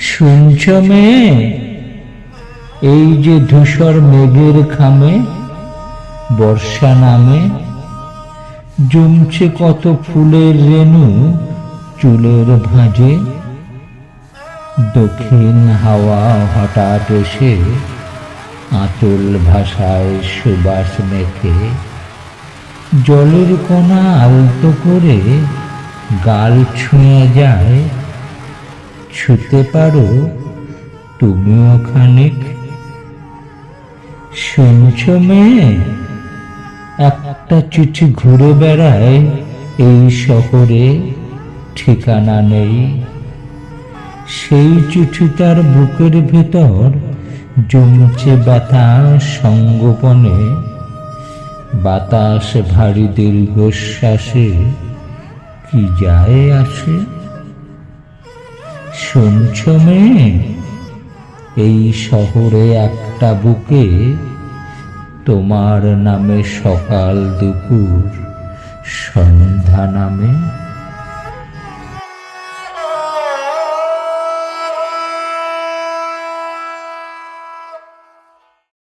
শুনছ মেয়ে? এই যে ধূসর মেঘের খামে, বর্ষা নামে, জমছে কত ফুলের রেণু চুলের ভাঁজে। দক্ষিণ হাওয়া হঠাৎ এসে আঁচল ভাষায় সুবাস মেখে। জলের কোনা আলতো করে গাল ছুঁয়ে যায় ছুতে পারো, তুমিও খানিক। শুনছ মেয়ে, একটা চিঠি ঘুরে বেড়ায় এই শহরে, ঠিকানা নেই। সেই চিঠি তার বুকের ভেতর জমছে ব্যথা সঙ্গোপনে। বাতাস ভারী দীর্ঘশ্বাসে কি যায় আসে? শুনছ মেয়ে? এই শহরে একটা বুকে তোমার নামে সকাল দুপুর সন্ধ্যা নামে